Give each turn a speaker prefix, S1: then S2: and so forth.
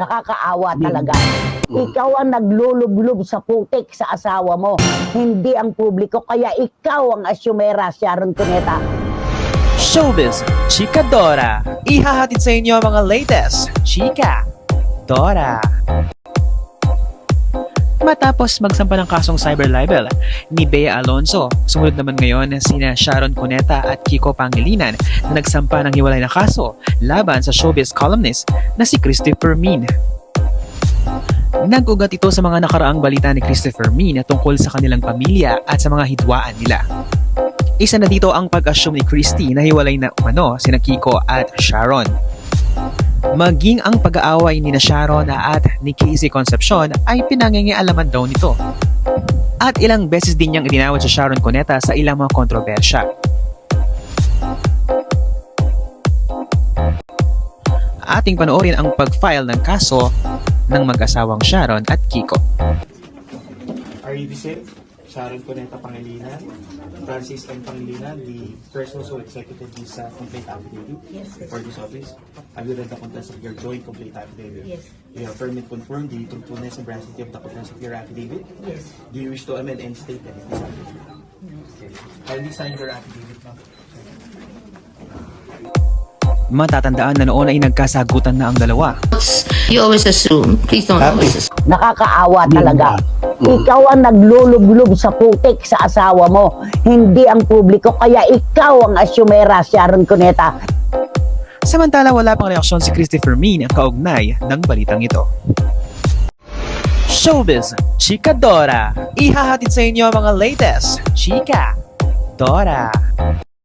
S1: Nakakaawa talaga. Ikaw ang naglulublob sa putik sa asawa mo. Hindi ang publiko. Kaya ikaw ang asyumera, Sharon Cuneta.
S2: Showbiz, Chika Dora. Ihahatid sa inyo ang mga latest, Chika Dora. Matapos magsampa ng kasong cyber libel ni Bea Alonso, sumunod naman ngayon sina Sharon Cuneta at Kiko Pangilinan na nagsampa ng hiwalay na kaso laban sa showbiz columnist na si Christopher Min. Nag-ugat ito sa mga nakaraang balita ni Christopher Min tungkol sa kanilang pamilya at sa mga hidwaan nila. Isa na dito ang pag-assume ni Christy na hiwalay na umano sina Kiko at Sharon. Maging ang pag-aaway ni na Sharon at ni Casey Concepcion ay pinangingialaman daw nito. At ilang beses din niyang itinawad sa Sharon Cuneta sa ilang mga kontrobersya. Ating panoorin ang pag-file ng kaso ng mag-asawang Sharon at Kiko.
S3: R.E. Visit, Sharon Cuneta Pangilinan, Francis M. Pangilinan, the who executed this uh, complaint affidavit for this office. I will read the contents of your joint complaint affidavit.
S4: Yes.
S3: You affirm and confirm the truthfulness and veracity of the contents of your affidavit?
S4: Yes.
S3: Do you wish to amend any statement in this affidavit? Okay. Kindly sign your affidavit now.
S2: Matatandaan na noon ay nagkasagutan na ang dalawa
S4: You always assume. Please don't always assume.
S1: Nakakaawa talaga. Ikaw ang naglulublob sa putik sa asawa mo. Hindi ang publiko. Kaya ikaw ang asyumera, Sharon Cuneta.
S2: Samantala wala pang reaksyon si Christopher Min ang kaugnay ng balitang ito. Showbiz, Chika Dora. Ihahatid sa inyo ang mga latest, Chika Dora.